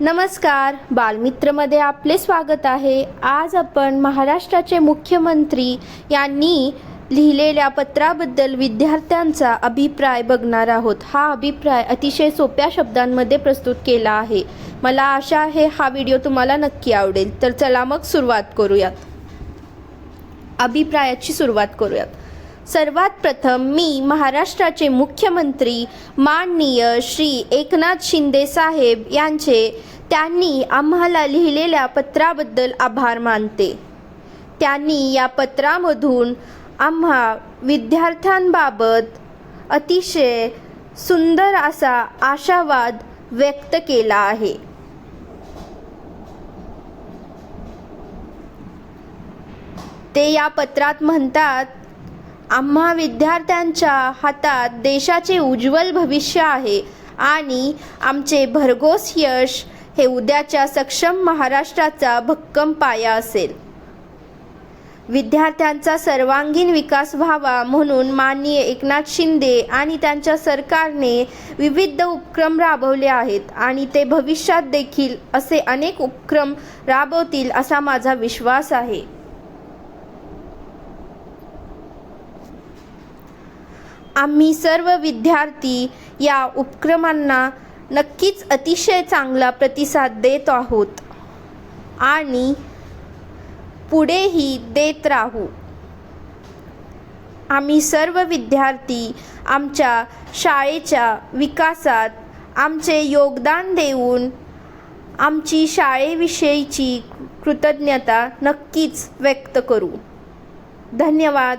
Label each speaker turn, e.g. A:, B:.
A: नमस्कार बालमित्रमध्ये आपले स्वागत आहे. आज आपण महाराष्ट्राचे मुख्यमंत्री यांनी लिहिलेल्या पत्राबद्दल विद्यार्थ्यांचा अभिप्राय बघणार आहोत. हा अभिप्राय अतिशय सोप्या शब्दांमध्ये प्रस्तुत केला आहे. मला आशा आहे हा व्हिडिओ तुम्हाला नक्की आवडेल. तर चला मग सुरुवात करूयात. अभिप्रायाची सुरुवात करूयात. सर्वात प्रथम मी महाराष्ट्राचे मुख्यमंत्री माननीय श्री एकनाथ शिंदे साहेब यांचे त्यांनी आम्हाला लिहिलेल्या पत्राबद्दल आभार मानते. त्यांनी या पत्रामधून आम्हा विद्यार्थ्यांबाबत अतिशय सुंदर असा आशावाद व्यक्त केला आहे. ते या पत्रात म्हणतात आम्हा विद्यार्थ्यांच्या हातात देशाचे उज्ज्वल भविष्य आहे आणि आमचे भरघोस यश हे उद्याच्या सक्षम महाराष्ट्राचा भक्कम पाया असेल. विद्यार्थ्यांचा सर्वांगीण विकास व्हावा म्हणून माननीय एकनाथ शिंदे आणि त्यांच्या सरकारने विविध उपक्रम राबवले आहेत आणि ते भविष्यात देखील असे अनेक उपक्रम राबवतील असा माझा विश्वास आहे. आम्ही सर्व विद्यार्थी या उपक्रमांना नक्कीच अतिशय चांगला प्रतिसाद देत आहोत. आणि पुढेही देत राहू. आम्ही सर्व विद्यार्थी आमच्या शाळेच्या विकासात आमचे योगदान देऊन आमची शाळेविषयीची कृतज्ञता नक्कीच व्यक्त करू. धन्यवाद.